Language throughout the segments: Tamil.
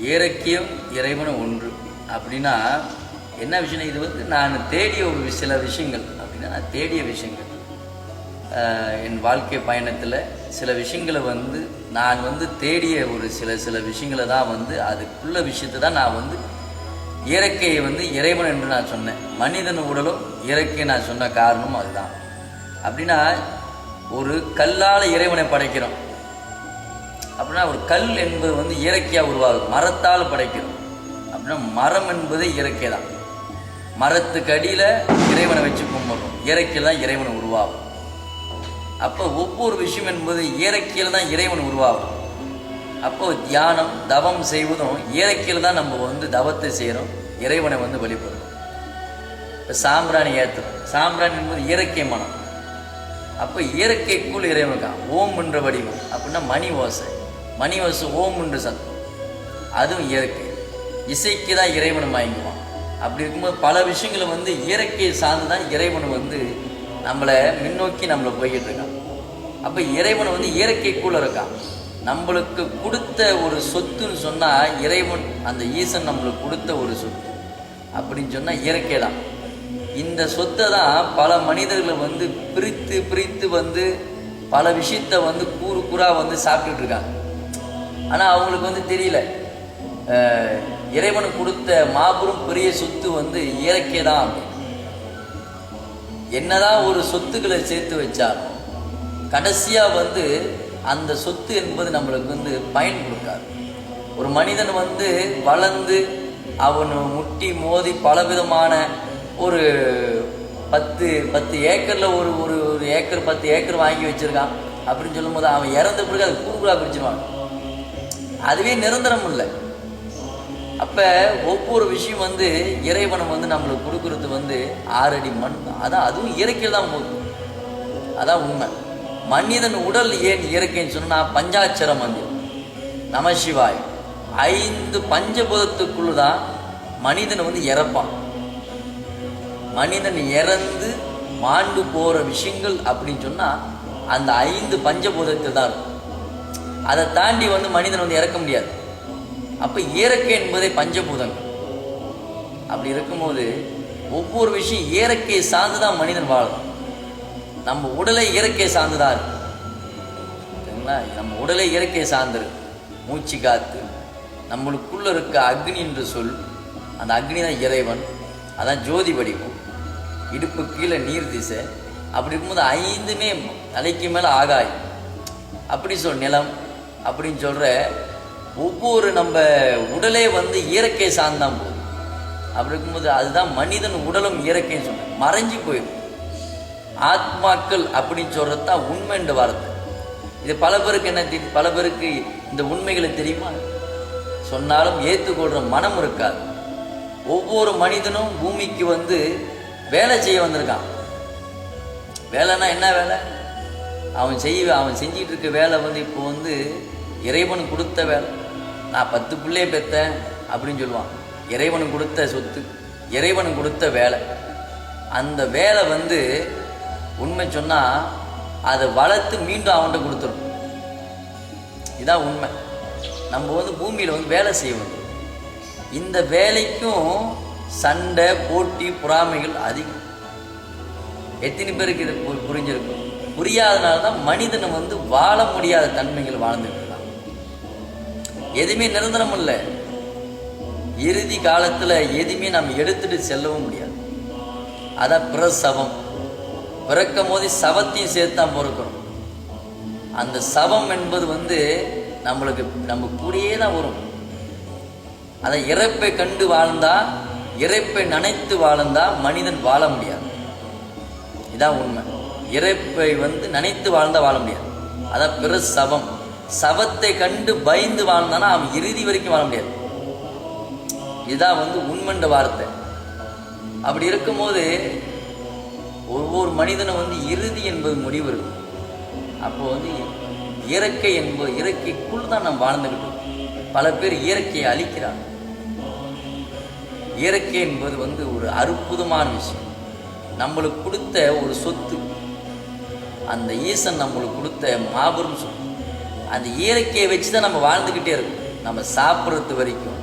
இயற்கையும் இறைவனும் ஒன்று. அப்படின்னா என்ன விஷயம்? இது வந்து நான் தேடிய ஒரு சில விஷயங்கள். அப்படின்னா நான் தேடிய விஷயங்கள். என் வாழ்க்கை பயணத்தில் சில விஷயங்களை வந்து நான் வந்து தேடிய ஒரு சில சில விஷயங்களை தான் வந்து அதுக்குள்ள விஷயத்தை தான் நான் வந்து இயற்கையை வந்து இறைவன் என்று நான் சொன்னேன். மனிதன் உடலும் இயற்கை நான் சொன்ன காரணம் அதுதான். அப்படின்னா ஒரு கல்லால் இறைவனை படைக்கிறோம். அப்படின்னா ஒரு கல் என்பது வந்து இயற்கையாக உருவாகுது. மரத்தால் படைக்கிறோம். அப்படின்னா மரம் என்பது இயற்கை தான் மரத்துக்கு அடியில் இறைவனை வச்சு கும்பிடுறோம். இயற்கையில் தான் இறைவனை உருவாகும். அப்போ ஒவ்வொரு விஷயம் என்பது இயற்கையில் தான் இறைவன் உருவாகும். அப்போ தியானம் தவம் செய்வதும் இயற்கையில் தான் நம்ம வந்து தவத்தை செய்கிறோம் இறைவனை வந்து வழிபடுறோம். இப்போ சாம்பிராணி ஏற்றுறோம் சாம்பிராணி என்பது இயற்கை மனம். அப்போ இயற்கைக்குள் இறைவன் தான் ஓம் என்ற வடிவம். அப்படின்னா மணி ஓசை. மணி வசு ஓம் என்று சத்தம். அதுவும் இயற்கை. இசைக்கு தான் இறைவன் மயங்குவான். அப்படி இருக்கும்போது பல விஷயங்களை வந்து இயற்கையை சார்ந்து தான் இறைவன் வந்து நம்மளை முன்னோக்கி நம்மளை போய்கிட்டு இருக்கான். அப்போ இறைவன் வந்து இயற்கைக்குள்ளே இருக்கான். நம்மளுக்கு கொடுத்த ஒரு சொத்துன்னு சொன்னால் இறைவன் அந்த ஈசன் நம்மளுக்கு கொடுத்த ஒரு சொத்து. அப்படின்னு சொன்னால் இயற்கை தான். இந்த சொத்தை தான் பல மனிதர்களை வந்து பிரித்து பிரித்து வந்து பல விஷயத்த வந்து கூறு கூறா வந்து சாப்பிட்டுட்டு இருக்காங்க. ஆனால் அவங்களுக்கு வந்து தெரியல. இறைவன் கொடுத்த மாபெரும் பெரிய சொத்து வந்து இயற்கை தான் என்னதான் ஒரு சொத்துக்களை சேர்த்து வச்சாலும் கடைசியாக வந்து அந்த சொத்து என்பது நம்மளுக்கு வந்து பயன் கொடுக்காது. ஒரு மனிதன் வந்து வளர்ந்து அவன் முட்டி மோதி பலவிதமான ஒரு பத்து பத்து ஏக்கரில் ஒரு ஒரு ஒரு ஏக்கர் பத்து ஏக்கர் வாங்கி வச்சிருக்கான். அப்படின்னு சொல்லும்போது அவன் இறந்த பிறகு அது கூறுகளாக பிரிச்சிருவான். அதுவே நிரந்தரம் இல்லை. அப்போ ஒவ்வொரு விஷயம் வந்து இறைவனம் வந்து நம்மளுக்கு கொடுக்கறது வந்து ஆறடி மண். தான் அதான் அதுவும் இயற்கையில் தான் போகுது அதான் உண்மை. மனிதன் உடல் ஏன் இயற்கைன்னு சொன்னால் பஞ்சாட்சர மந்திரம் நமசிவாய் ஐந்து பஞ்சபூதத்துக்குள்ள தான் மனிதன் வந்து இறப்பான். மனிதன் இறந்து மாண்டு போகிற விஷயங்கள் அப்படின்னு சொன்னால் அந்த ஐந்து பஞ்சபூதத்தில் தான் இருக்கும். அதை தாண்டி வந்து மனிதன் வந்து இறக்க முடியாது. அப்போ இயற்கை என்பதே பஞ்சபூதங்கள் அப்படி இருக்கும்போது ஒவ்வொரு விஷயம் இயற்கையை சார்ந்து தான் மனிதன் வாழும். நம்ம உடலை இயற்கை சார்ந்துதான் இருக்கு. சரிங்களா? நம்ம உடலை இயற்கை சார்ந்திருக்கு மூச்சு காத்து நம்மளுக்குள்ள இருக்க அக்னி என்று சொல் அந்த அக்னி தான் இறைவன். அதான் ஜோதி வடிவம். இடுப்பு கீழே நீர் திசை. அப்படி இருக்கும்போது ஐந்துமே தலைக்கு மேலே ஆகாய் அப்படி சொல் நிலம். அப்படின்னு சொல்கிற ஒவ்வொரு நம்ம உடலே வந்து இயற்கை சார்ந்தான் போகுது. அப்படி இருக்கும்போது அதுதான் மனிதன் உடலும் இயற்கைன்னு சொல்ல மறைஞ்சு போயிடும். ஆத்மாக்கள் அப்படின்னு சொல்கிறது தான் உண்மைன்ற வார்த்தை. இது பல பேருக்கு என்ன தெரியும்? பல பேருக்கு இந்த உண்மைகளை தெரியுமா? சொன்னாலும் ஏற்றுக்கொள்கிற மனம் இருக்காது. ஒவ்வொரு மனிதனும் பூமிக்கு வந்து வேலை செய்ய வந்திருக்கான். வேலைன்னா என்ன வேலை? அவன் செய்வ அவன் செஞ்சிட்டு இருக்க வேலை வந்து இப்போ வந்து இறைவன் கொடுத்த வேலை நான் பத்து பிள்ளைய பெற்றேன் அப்படின்னு சொல்லுவான். இறைவன் கொடுத்த சொத்து இறைவன் கொடுத்த வேலை. அந்த வேலை வந்து உண்மை சொன்னால் அதை வளர்த்து மீண்டும் அவன்கிட்ட கொடுத்துரும். இதான் உண்மை. நம்ம வந்து பூமியில் வந்து வேலை செய்வோம் இந்த வேலைக்கும் சண்டை போட்டி பொறாமைகள் அதிகம். எத்தனை பேருக்கு இது புரிஞ்சிருக்கும்? புரியாதனால தான் மனிதனை வந்து வாழ முடியாத தன்மைகள் வாழ்ந்துருக்கு எதுவுமே நிரந்தரம் இல்லை. இறுதி காலத்தில் எதுவுமே நம்ம எடுத்துட்டு செல்லவும் முடியாது. அதான் பிரசவம். பிறக்கும் போது சவத்தையும் சேர்த்து தான் பிறக்கிறோம் அந்த சவம் என்பது வந்து நம்மளுக்கு நம்ம கூடயே தான் வரும். அதை இறப்பை கண்டு வாழ்ந்தா இறப்பை நினைத்து வாழ்ந்தா மனிதன் வாழ முடியாது. இதான் உண்மை. இறப்பை வந்து நினைத்து வாழ்ந்தா வாழ முடியாது. அதான் பிரசவம். சவத்தை கண்டு பயந்து வாழ்ந்தானா அவன் இறுதி வரைக்கும் வாழ முடியாது. இதுதான் வந்து உண்மண்ட வார்த்தை. அப்படி இருக்கும்போது ஒவ்வொரு மனிதனும் வந்து இறுதி என்பது முடிவு இருக்கும். அப்போ வந்து இயற்கை என்பது இயற்கைக்குள் தான் நம்ம வாழ்ந்துக்கிட்டு பல பேர் இயற்கையை அழிக்கிறாங்க. இயற்கை என்பது வந்து ஒரு அற்புதமான விஷயம். நம்மளுக்கு கொடுத்த ஒரு சொத்து. அந்த ஈசன் நம்மளுக்கு கொடுத்த மாபெரும் சொத்து. அந்த இயற்கையை வச்சு தான் நம்ம வாழ்ந்துக்கிட்டே இருக்கோம். நம்ம சாப்பிட்றது வரைக்கும்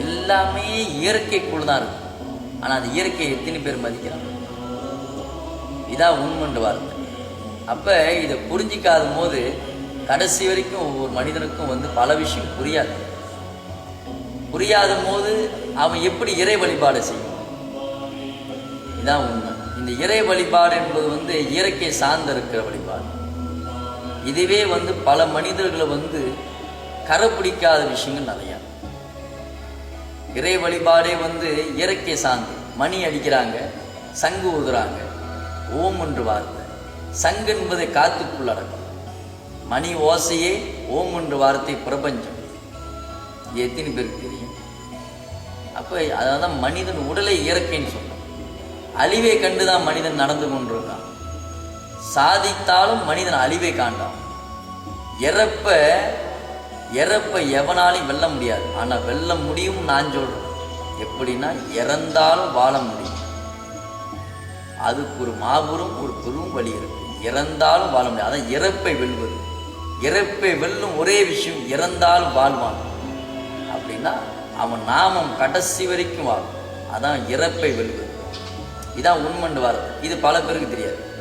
எல்லாமே இயற்கைக்குள் தான் இருக்கும். ஆனால் அந்த இயற்கையை எத்தனை பேர் மதிக்கிறாங்க? இதான் உண்மைண்டு வார்த்தை. அப்போ இதை புரிஞ்சிக்காத போது கடைசி வரைக்கும் ஒவ்வொரு மனிதனுக்கும் வந்து பல விஷயம் புரியாது. புரியாத போது அவன் எப்படி இறை வழிபாடு செய்யும்? இதான் உண்மை. இந்த இறை வழிபாடு என்பது வந்து இயற்கை சார்ந்த இருக்கிற வழிபாடு. இதுவே வந்து பல மனிதர்களை வந்து கரை பிடிக்காத விஷயங்கள் நிறையா. இறை வழிபாடே வந்து இயற்கை சார்ந்து மணி அடிக்கிறாங்க சங்கு ஊதுறாங்க ஓம் என்று வார்த்தை. சங்கு என்பதை காத்துக்குள்ளடக்கம் மணி ஓசையே ஓம் என்று வார்த்தை பிரபஞ்சம். இது எத்தனை பேருக்கு தெரியும்? அப்போ அதான் மனிதன் உடலை இயற்கைன்னு சொல்றோம். அழிவை கண்டுதான் மனிதன் நடந்து கொண்டிருக்கான். சாதித்தாலும் மனிதன் அழிவை காண்டான் இறப்ப இறப்ப எவனாலையும் வெல்ல முடியாது. ஆனால் வெல்ல முடியும் நான் சொல்றேன். எப்படின்னா இறந்தாலும் வாழ முடியும். அதுக்கு ஒரு மாபெரும் ஒரு பெரும் வழி இருக்கு. இறந்தாலும் வாழ முடியும் அதான் இறப்பை வெல்வது. இறப்பை வெல்லும் ஒரே விஷயம் இறந்தாலும் வாழ்வான். அப்படின்னா அவன் நாமம் கடைசி வரைக்கும் வாழும். அதான் இறப்பை வெல்வது. இதான் உண்மண்டு வாரம் இது பல பேருக்கு தெரியாது.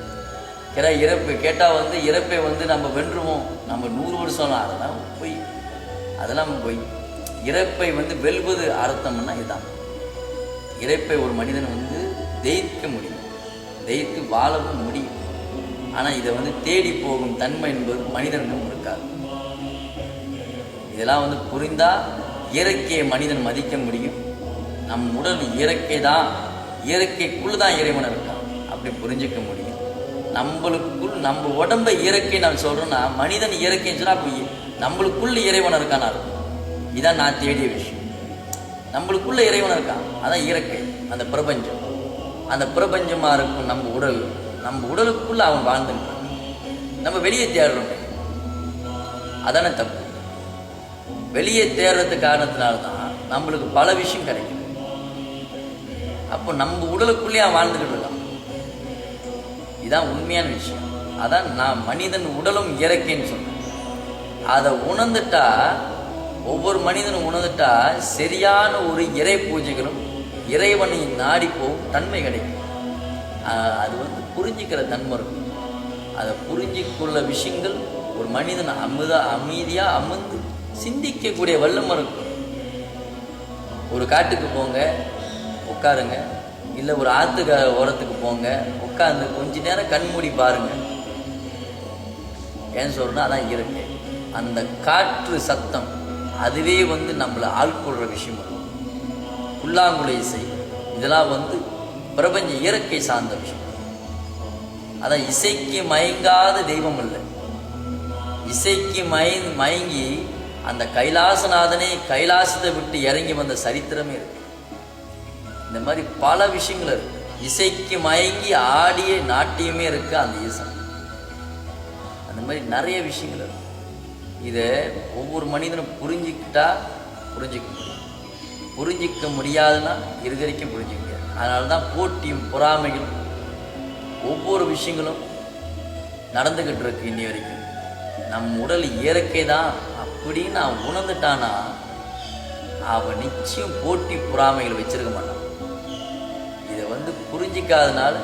ஏன்னா இறப்பு கேட்டால் வந்து இறப்பை வந்து நம்ம வென்றுவோம். நம்ம நூறு வருஷம் அதெல்லாம் பொய். அதெல்லாம் பொய். இறப்பை வந்து வெல்வது அர்த்தம்னா இதுதான் இறப்பை ஒரு மனிதன் வந்து ஜெயிக்க முடியும். ஜெயித்து வாழவும் முடியும். ஆனால் இதை வந்து தேடி போகும் தன்மை என்பது மனிதனும் இருக்காது. இதெல்லாம் வந்து புரிந்தால் இயற்கையை மனிதன் மதிக்க முடியும். நம் உடல் இயற்கை தான் இயற்கைக்குள்ளே தான் இறைவன் இருக்கான். அப்படி புரிஞ்சுக்க முடியும். நம்மளுக்குள் நம்ம உடம்பை இயற்கை நான் சொல்றேன்னா மனிதன் இயற்கைன்னு சொன்னால் அப்போ நம்மளுக்குள்ள இறைவன் இருக்கானா இருக்கும் இதான் நான் தேடிய விஷயம். நம்மளுக்குள்ள இறைவன் இருக்கான். அதான் இயற்கை அந்த பிரபஞ்சம். அந்த பிரபஞ்சமா இருக்கும் நம்ம உடல். நம்ம உடலுக்குள்ள அவன் வாழ்ந்துட்டான் நம்ம வெளியே தேடுறோம். அதானே தப்பு. வெளியே தேடுறது காரணத்தினால தான் நம்மளுக்கு பல விஷயம் கிடைக்கும். அப்போ நம்ம உடலுக்குள்ளேயே அவன் வாழ்ந்துக்கிட்டு இருக்கான். இதான் உண்மையான விஷயம். அதான் நான் மனிதன் உடலும் இறக்கேன்னு சொன்னேன். அதை உணர்ந்துட்டா ஒவ்வொரு மனிதனும் உணர்ந்துட்டா சரியான ஒரு இறை பூஜைகளும் இறைவனை நாடி போகும் தன்மை கிடைக்கும். அது வந்து புரிஞ்சிக்கிற தன்மை இருக்கும் அதை புரிஞ்சிக்கொள்ள விஷயங்கள் ஒரு மனிதன் அமுத அமைதியாக அமர்ந்து சிந்திக்கக்கூடிய வல்லமை இருக்கும் ஒரு காட்டுக்கு போங்க உட்காருங்க. இல்லை ஒரு ஆற்றுக்கு ஓரத்துக்கு போங்க. உட்காந்து கொஞ்ச நேரம் கண் மூடி பாருங்க. ஏன் சொல்றேன்னா அதான் இருக்கு. அந்த காற்று சத்தம் அதுவே வந்து நம்மளை ஆள்கொள்கிற விஷயம். இருக்கும் புல்லாங்குழல் இசை இதெல்லாம் வந்து பிரபஞ்ச இயற்கை சார்ந்த விஷயம். அதான் இசைக்கு மயங்காத தெய்வம் இல்லை. இசைக்கு மய மயங்கி அந்த கைலாசநாதனே கைலாசத்தை விட்டு இறங்கி வந்த சரித்திரமே இருக்கு. இந்த மாதிரி பல விஷயங்கள் இருக்கு. இசைக்கு மயங்கி ஆடிய நாட்டியமே இருக்கு அந்த ஈசன். அந்த மாதிரி நிறைய விஷயங்கள் இருக்கு. இதை ஒவ்வொரு மனிதனும் புரிஞ்சுக்கிட்டா புரிஞ்சிக்க முடியும். புரிஞ்சிக்க முடியாதுன்னா இது வரைக்கும் புரிஞ்சிக்க முடியாது. அதனால தான் போட்டியும் பொறாமைகளும் ஒவ்வொரு விஷயங்களும் நடந்துக்கிட்டு இருக்கு இன்னி வரைக்கும். நம் உடல் இயற்கை தான் அப்படின்னு அவன் உணர்ந்துட்டானா அவன் நிச்சயம் போட்டி பொறாமைகள் வச்சிருக்க மாட்டான். வந்து புரிஞ்சிக்காதனால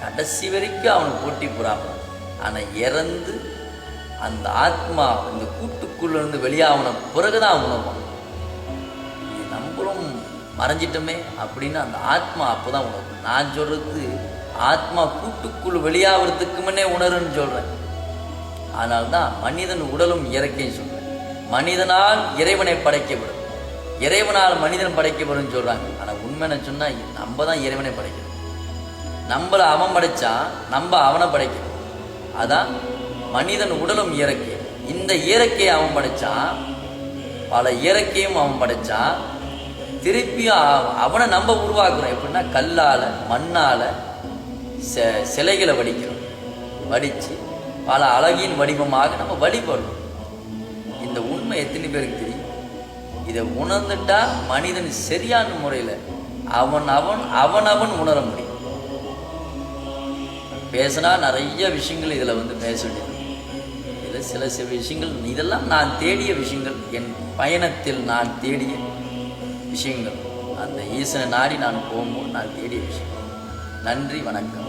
கடைசி வரைக்கும் அவனுக்கு போட்டி பொறாமை ஆனால் இறந்து அந்த ஆத்மா இந்த கூட்டுக்குள்ளேருந்து வெளியாகன பிறகுதான் அவன் உணர்வான். இது நம்மளும் மறைஞ்சிட்டோமே அப்படின்னு அந்த ஆத்மா அப்போ தான் உணரும் நான் சொல்கிறது ஆத்மா கூட்டுக்குள் வெளியாகிறதுக்கு முன்னே உணருன்னு சொல்கிறேன் அதனால்தான் மனிதன் உடலும் இயற்கைன்னு சொல்கிறேன் மனிதனால் இறைவனை படைக்கப்படும். இறைவனால் மனிதன் படைக்கப்படும் சொல்கிறாங்க ஆனால் உண்மைன்னு சொன்னால் நம்ம தான் இறைவனை படைக்கணும். நம்மளை அவன் படைச்சான் நம்ம அவனை படைக்கணும். அதான் மனிதன் உடலும் இயற்கை. இந்த இயற்கையை அவன் படைச்சான் பல இயற்கையும் அவன் படைச்சான் திருப்பியும் அவனை நம்ம உருவாக்குறோம். எப்படின்னா கல்லால் மண்ணால் செ சிலைகளை வடிக்கிறோம். வடித்து பல அழகின் வடிவமாக நம்ம வழிபடுறோம். இந்த உண்மை எத்தனை பேருக்கு இதை உணர்ந்துட்டா மனிதன் சரியான முறையில் அவன் அவன் அவன் அவன் உணர முடியும். பேசினா நிறைய விஷயங்கள் இதில் வந்து பேச வேண்டியது. இதில் சில சில விஷயங்கள் இதெல்லாம் நான் தேடிய விஷயங்கள். என் பயணத்தில் நான் தேடிய விஷயங்கள். அந்த ஈசனை நாடி நான் போகும்போது நான் தேடிய விஷயம் நன்றி வணக்கம்.